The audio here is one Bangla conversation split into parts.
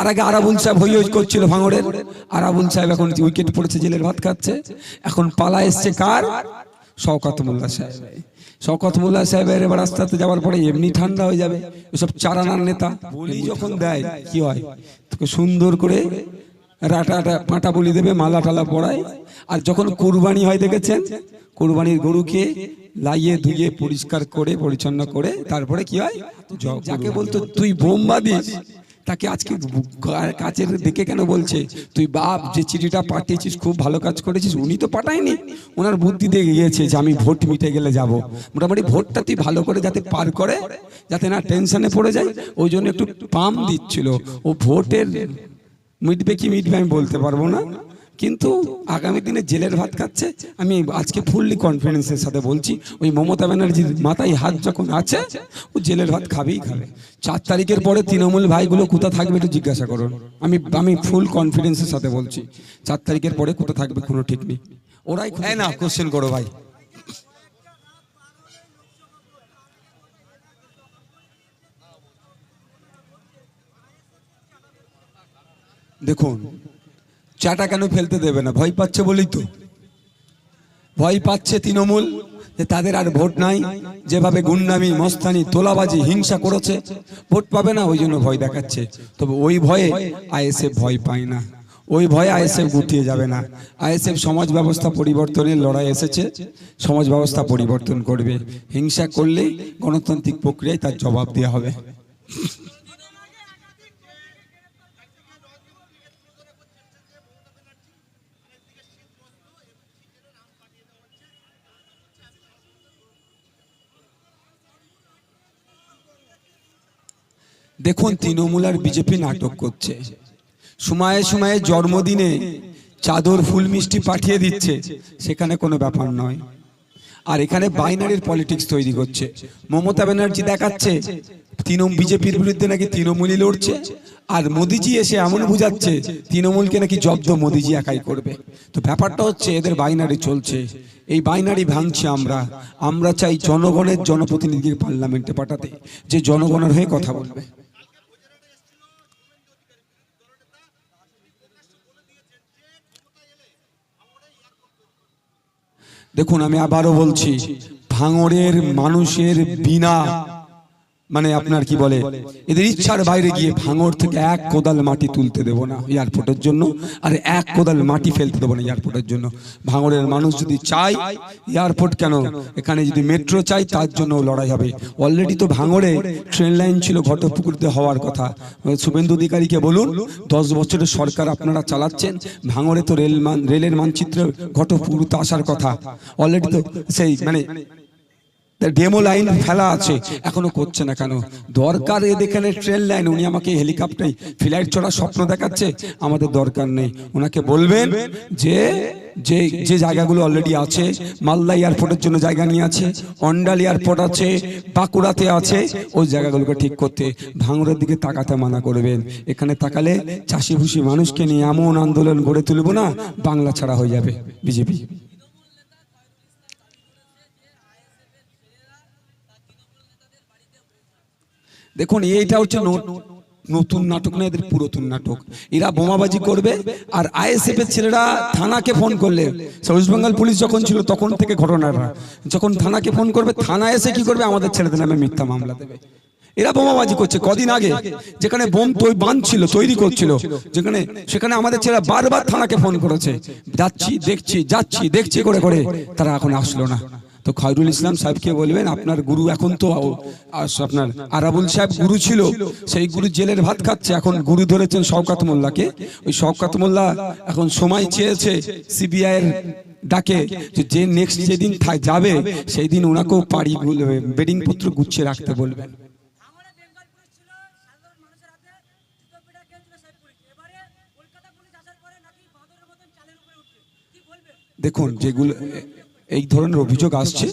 তার আগে আরাবুল সাহেব হই হই করছিল ভাঙড়ের। আরাবুল সাহেব এখন উইকেট পড়েছে জেলের ভাত খাচ্ছে। এখন পালা এসছে কার? শওকত মোল্লা সাহেব। শওকত মোল্লা সাহেবের এবার আস্তে আস্তে যাওয়ার পরে এমনি ঠান্ডা হয়ে যাবে। এসব চারানার নেতা। বলি যখন দেয় কি হয়? তোকে সুন্দর করে রাটা পাটা বলি দেবে মালা টালা পড়ায় আর যখন কুরবানি হয় দেখেছেন? কুরবানির গরুকে লাইয়ে ধুয়ে পরিষ্কার করে পরিচ্ছন্ন করে তারপরে কি হয়? যাকে বলতো তুই বোম্বা দিস তাকে আজকে কাজের দিকে কেন বলছে? তুই বাপ, যে চিঠিটা পাঠিয়েছিস, খুব ভালো কাজ করেছিস, উনি তো পাঠায়নি। ওনার বুদ্ধি দিয়ে গিয়েছে যে আমি ভোট মিটে গেলে যাব। মোটামুটি ভোটটা তুই ভালো করে যাতে পার করে, যাতে না টেনশনে পড়ে যায়, ওই জন্য একটু পাম দিচ্ছিল। ও ভোটের মিটবে কি মিটবে আমি বলতে পারব না। কিন্তু আগামী দিনে জেলের ভাত খাচ্ছে। আমি আজকে ফুললি কনফিডেন্সের সাথে বলছি ওই মমতা ব্যানার্জির মাথায় হাত যখন আছে ও জেলের ভাত খাবেই খাবে। চার তারিখের পরে তৃণমূল ভাইগুলো কোথা থাকবে একটু জিজ্ঞাসা করুন। আমি আমি ফুল কনফিডেন্সের সাথে বলছি চার তারিখের পরে কোথা থাকবে কোনো ঠিক নেই। ওরাই না কোশ্চেন করো ভাই। দেখুন চাটা কেন ফেলতে দেবে না? ভয় পাচ্ছে বলেই তো। ভয় পাচ্ছে তৃণমূল যে তাদের আর ভোট নাই। যেভাবে গুন্ডামি, মস্তানি, তোলাবাজি, হিংসা করেছে, ভোট পাবে না, ওই জন্য ভয় দেখাচ্ছে। তবে ওই ভয়ে আইএসএফ ভয় পায় না। ওই ভয়ে আইএসএফ গুটিয়ে যাবে না। আইএসএফ সমাজ ব্যবস্থা পরিবর্তনের লড়াই এসেছে। সমাজ ব্যবস্থা পরিবর্তন করবে। হিংসা করলে গণতান্ত্রিক প্রক্রিয়ায় তার জবাব দেওয়া হবে। দেখুন তৃণমূল আর বিজেপি নাটক করছে। সময়ে সময়ে জন্মদিনে চাদর ফুল মিষ্টি পাঠিয়ে দিচ্ছে, সেখানে কোনো ব্যাপার নয়। আর এখানে বাইনারির পলিটিক্স তৈরি করছে। মমতা ব্যানার্জি দেখাচ্ছে, তৃণমূল বিজেপির বিরুদ্ধে নাকি তৃণমূলই লড়ছে, আর মোদিজি এসে এমন বুঝাচ্ছে, তৃণমূলকে নাকি জব্দ মোদিজি একাই করবে। তো ব্যাপারটা হচ্ছে, এদের বাইনারি চলছে। এই বাইনারি ভাঙছি আমরা। আমরা চাই জনগণের জনপ্রতিনিধিকে পার্লামেন্টে পাঠাতে, যে জনগণের হয়ে কথা বলবে। দেখুন আমি আবারও বলছি ভাঙরের মানুষের বিনা মানে আপনার কি বলে? এদের ইচ্ছার বাইরে গিয়ে ভাঙর থেকে এক কোদাল মাটি তুলতে দেবো না এয়ারপোর্টের জন্য আর এক কোদাল মাটি ফেলতে দেবো না এয়ারপোর্টের জন্য। ভাঙরের মানুষ যদি চায় এয়ারপোর্ট কেন? এখানে যদি মেট্রো চাই তার জন্য লড়াই হবে। অলরেডি তো ভাঙরে ট্রেন লাইন ছিল ঘটপুকুরতে হওয়ার কথা। শুভেন্দু অধিকারীকে বলুন দশ বছরের সরকার আপনারা চালাচ্ছেন ভাঙরে তো রেল মান রেলের মানচিত্র ঘটপুকুরতে আসার কথা। অলরেডি তো সেই মানে ডেমো লাইন ফেলা আছে। এখনও করছে না কেন? দরকার এদের এখানে ট্রেন লাইন উনি আমাকে হেলিকপ্টারে ফ্লাইট চড়ার স্বপ্ন দেখাচ্ছে। আমাদের দরকার নেই। ওনাকে বলবেন যে যে যে জায়গাগুলো অলরেডি আছে, মালদা এয়ারপোর্টের জন্য জায়গা নিয়ে আছে, অন্ডাল এয়ারপোর্ট আছে, বাঁকুড়াতে আছে, ওই জায়গাগুলোকে ঠিক করতে। ভাঙড়ের দিকে তাকাতে মানা করবেন। এখানে তাকালে চাষি ভুষি মানুষকে নিয়ে এমন আন্দোলন গড়ে তুলব না, বাংলা ছাড়া হয়ে যাবে। বিজেপি। দেখুন, এইটা হচ্ছে নতুন নাটক না, এদের পুরাতন নাটক। এরা বোমাবাজি করবে, আর আইএসএফ এর ছেলেরা থানাকে ফোন করলে। ওয়েস্ট বেঙ্গল পুলিশ যখন ছিল, তখন থেকে ঘটনাটা। যখন থানাকে ফোন করবে থানা এসে কি করবে? আমাদের ছেলেদের নামে মিথ্যা মামলা দেবে। এরা বোমাবাজি করছে। কদিন আগে যেখানে বোম বাঁধছিল তৈরি করছিল, যেখানে সেখানে আমাদের ছেলেরা বারবার থানাকে ফোন করেছে। যাচ্ছি, দেখছি যাচ্ছি, দেখছি, করে করে। তারা এখন আসলো না। তো খয়রুল ইসলাম সাহেবকে বলবেন আপনার গুরু এখন তো আপনার আরাবুল সাহেব গুরু ছিল সেই গুরু জেলের ভাত খাচ্ছে এখন গুরু ধরেছেন শওকাত মোল্লাকে। ওই শওকাত মোল্লা এখন সময় চেয়েছে সিবিআই এর ডাকে যে নেক্সট যেদিন যাবে সেই দিন ওনাকেও পাড়ি বেডিং পত্র গুছিয়ে রাখতে বলবেন। দেখুন যেগুলো এই ধরনের অভিযোগ আসছে।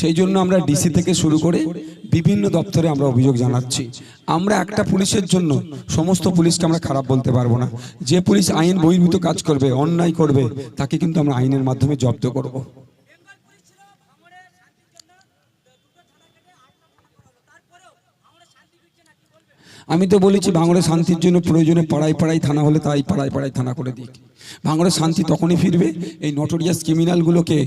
সেই জন্য আমরা ডিসি থেকে শুরু করে বিভিন্ন দপ্তরে আমরা অভিযোগ জানাচ্ছি। আমরা একটা পুলিশের জন্য সমস্ত পুলিশকে আমরা খারাপ বলতে পারব না। যে পুলিশ আইন বহির্ভূত কাজ করবে, অন্যায় করবে, তাকে কিন্তু আমরা আইনের মাধ্যমে জব্দ করব। আমি তো বলেছি ভাঙড়ে শান্তির জন্য প্রয়োজনে পাড়ায় পাড়ায় থানা হলে তাই পাড়ায় পাড়ায় থানা করে দিক ভাঙড়ে শান্তি তখনই ফিরবে। এই নটোরিয়াস ক্রিমিনালগুলোকে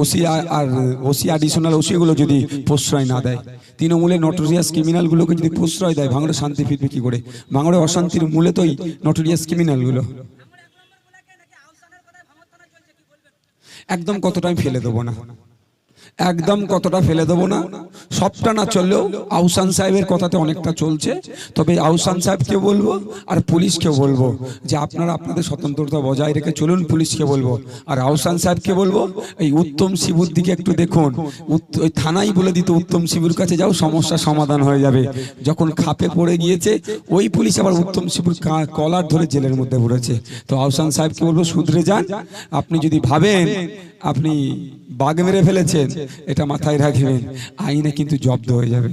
ওসি আর ওসি অ্যাডিশনাল ওসিগুলো যদি প্রশ্রয় না দেয়। তৃণমূলে নটোরিয়াস ক্রিমিনালগুলোকে যদি প্রশ্রয় দেয়, ভাঙড়ে শান্তি ফিরবে কী করে? ভাঙড়ে অশান্তির মূলে তোই নটোরিয়াস ক্রিমিনালগুলো একদম কতটা আমি ফেলে দেবো না। একদম কতটা ফেলে দেবো না। সবটা না চললেও আহসান সাহেবের কথাতে অনেকটা চলছে। তবে আহসান সাহেবকে বলব আর পুলিশকে বলব যে আপনারা আপনাদের স্বতন্ত্রতা বজায় রেখে চলুন, পুলিশকে বলব। আর আহসান সাহেবকে বলব, এই উত্তম শিবুর দিকে একটু দেখুন। ওই থানাই বলে দিত উত্তম শিবুর কাছে যাও, সমস্যা সমাধান হয়ে যাবে। যখন খাপে পড়ে গিয়েছে, ওই পুলিশ আবার উত্তম শিবুর কলার ধরে জেলের মধ্যে পড়েছে তো আহসান সাহেবকে বলব শুধরে যান। আপনি যদি ভাবেন আপনি বাঘ মেরে ফেলেছেন, এটা মাথায় রাখবেন, আইনে কিন্তু জব্দ হয়ে যাবে।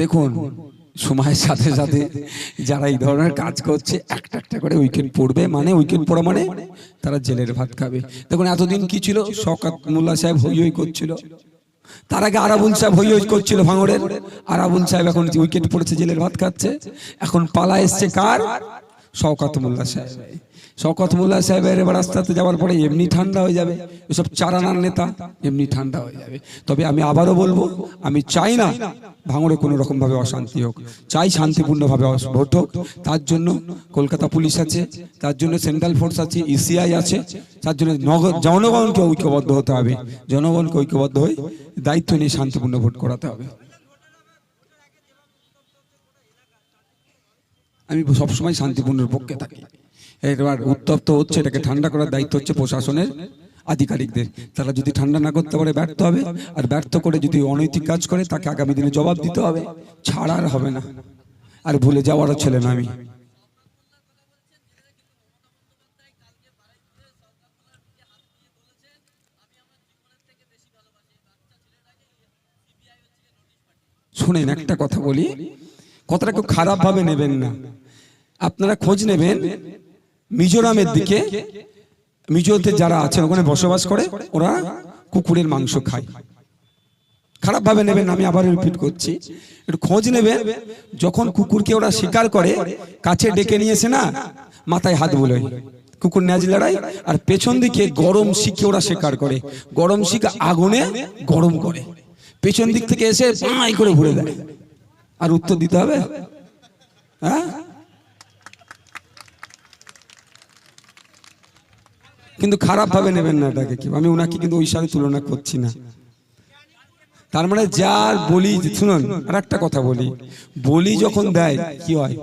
দেখুন, সময়ের সাথে সাথে যারা এই ধরনের কাজ করছে, একটা একটা করে উইকেন্ড পড়বে মানে উইকেন্ড পড়া মানে তারা জেলের ভাত খাবে। দেখুন, এতদিন কি ছিল? শকাত মোল্লা সাহেব হই হই করছিল। তার আগে আরাবুল সাহেব হই হই করছিল ভাঙড়ের। আরাবুল সাহেব এখন উইকেট পড়েছে, জেলের ভাত খাচ্ছে। এখন পালা এসছে কার? শওকাত মোল্লা সাহেব। শওকত মোল্লা সাহেবের আস্তে যাওয়ার পরে এমনি ঠান্ডা হয়ে যাবে। এসব চারানার নেতা এমনি ঠান্ডা হয়ে যাবে। তবে আমি আবারও বলব, আমি চাই না ভাঙড়ে কোনো রকমভাবে অশান্তি হোক। চাই শান্তিপূর্ণভাবে ভোট হোক। তার জন্য কলকাতা পুলিশ আছে, তার জন্য সেন্ট্রাল ফোর্স আছে, ইসিআই আছে, তার জন্য নগ- জনগণকে ঐক্যবদ্ধ হতে হবে। জনগণকে ঐক্যবদ্ধ হয়ে দায়িত্ব নিয়ে শান্তিপূর্ণ ভোট করাতে হবে। আমি সবসময় শান্তিপূর্ণের পক্ষে থাকি। এবার উত্তপ্ত হচ্ছে, এটাকে ঠান্ডা করার দায়িত্ব হচ্ছে প্রশাসনের আধিকারিকদের। তারা যদি ঠান্ডা না করতে পারে, ব্যর্থ হবে। আর ব্যর্থ করে যদি অনৈতিক কাজ করে, তাকে আগামী দিনে জবাব দিতে হবে। ছাড় আর হবে না। আর ভুলে যাওয়ারও ছেলে না আমি। শুনেন, একটা কথা বলি। কথাটা খুব খারাপ ভাবে নেবেন না। আপনারা খোঁজ নেবেন মিজোরামের দিকে মিজোতে যারা আছেন ওখানে বসবাস করে ওরা কুকুরের মাংস খায়। খারাপ ভাবে নেবেন আমি আবার রিপিট করছি। একটু খোঁজ নেবেন যখন কুকুরকে ওরা শিকার করে কাছে ডেকে নিয়েছে না মাথায় হাত বুলোয়। কুকুর ন্যাজ লড়াই আর পেছন দিকে গরম শিখে ওরা শিকার করে। গরম শিখ আগুনে গরম করে। পেছন দিক থেকে এসে পাই করে ঘুরে দেয়। আর উত্তর দিতে হবে। হ্যাঁ? কিন্তু খারাপ ভাবে নেবেন না এটাকে। কি আমি ওনাকে কিন্তু ওই সাথে তুলনা করছি না। তার মানে যার বলি শুনুন আর একটা কথা বলি। বলি যখন দেয় কি হয়?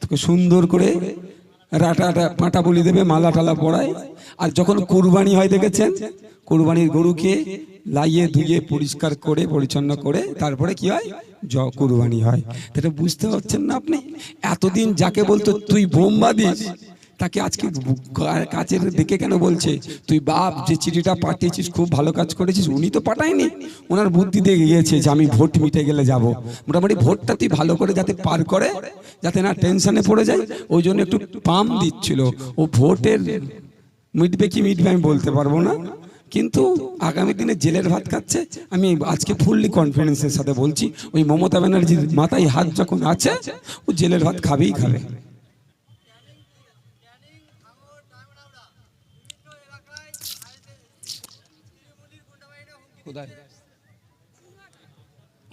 তোকে সুন্দর করে রাটা পাটা বলি দেবে মালা টালা পড়ায় আর যখন কুরবানি হয় দেখেছেন কুরবানির গরুকে লাইয়ে ধুয়ে পরিষ্কার করে পরিচ্ছন্ন করে তারপরে কি হয়? জ কুরবানি হয়। এটা বুঝতে পারছেন না আপনি? এতদিন যাকে বলতো তুই বোম্বা দিস তাকে আজকে কা- কাছের দেখে কেন বলছে? তুই বাপ, যে চিঠিটা পাঠিয়েছিস, খুব ভালো কাজ করেছিস, উনি তো পাঠায়নি। ওনার বুদ্ধি দিয়ে গিয়েছে যে আমি ভোট মিটে গেলে যাব। মোটামুটি ভোটটা তুই ভালো করে যাতে পার করে, যাতে না টেনশনে পড়ে যায়, ওই জন্য একটু পাম দিচ্ছিল। ও ভোটের মিটবে কি মিটবে আমি বলতে পারব না। কিন্তু আগামী দিনে জেলের ভাত খাচ্ছে, আমি আজকে ফুললি কনফিডেন্সের সাথে বলছি, ওই মমতা ব্যানার্জির মাথায় হাত যখন আছে, ও জেলের ভাত খাবেই খাবে।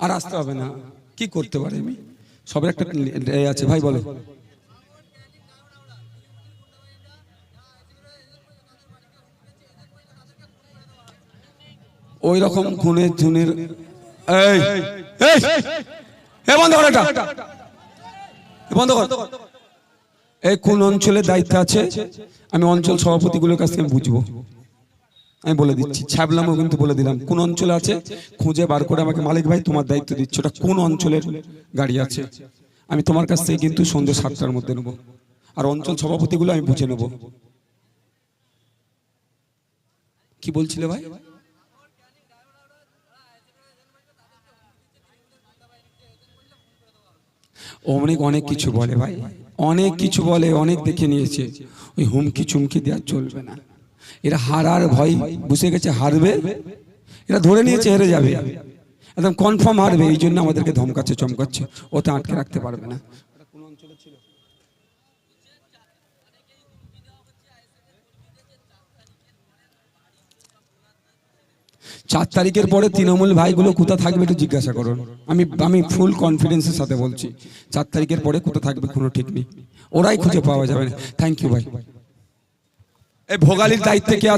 আর আসতে হবে না। কি করতে পারি আমি সবের একটা আছে ভাই বলো। ওই রকম খুনের ধুনের এই এই বন্ধ কর এটা। বন্ধ কর। এই কোন অঞ্চলের দায়িত্ব আছে? আমি অঞ্চল সভাপতিগুলোর কাছ থেকে বুঝব। আমি বলে দিচ্ছি ছাবলামও কিন্তু বলে দিলাম কোন অঞ্চলে আছে? খুঁজে বার করে আমাকে মালিক ভাই তোমার দায়িত্ব দিচ্ছ। ওটা কোন অঞ্চলের গাড়ি আছে? আমি তোমার কাছ থেকে কিন্তু সন্ধ্যে সাতটার মধ্যে নেব। আর অঞ্চল সভাপতিগুলো আমি বুঝে নেব। কি বলছিলে ভাই? অনেক অনেক কিছু বলে ভাই। অনেক কিছু বলে অনেক দেখে নিয়েছে। ওই হুমকি চুমকি দেওয়া চলবে না। এরা হারার ভয় বুঝে গেছে, হারবে। এরা ধরে নিয়েছে হেরে যাবে। একদম কনফার্ম হারবে, এই জন্য আমাদেরকে ধমকাচ্ছে, চমকাচ্ছে। ওতে আটকে রাখতে পারবে না। চার তারিখের পরে তৃণমূল ভাইগুলো কোথা থাকবে একটু জিজ্ঞাসা করুন। আমি আমি ফুল কনফিডেন্সের সাথে বলছি। চার তারিখের পরে কোথা থাকবে কোনো ঠিক নেই। ওরাই খুঁজে পাওয়া যাবে না। থ্যাংক ইউ ভাই এই ভোগালির দায়িত্বে কে আছে?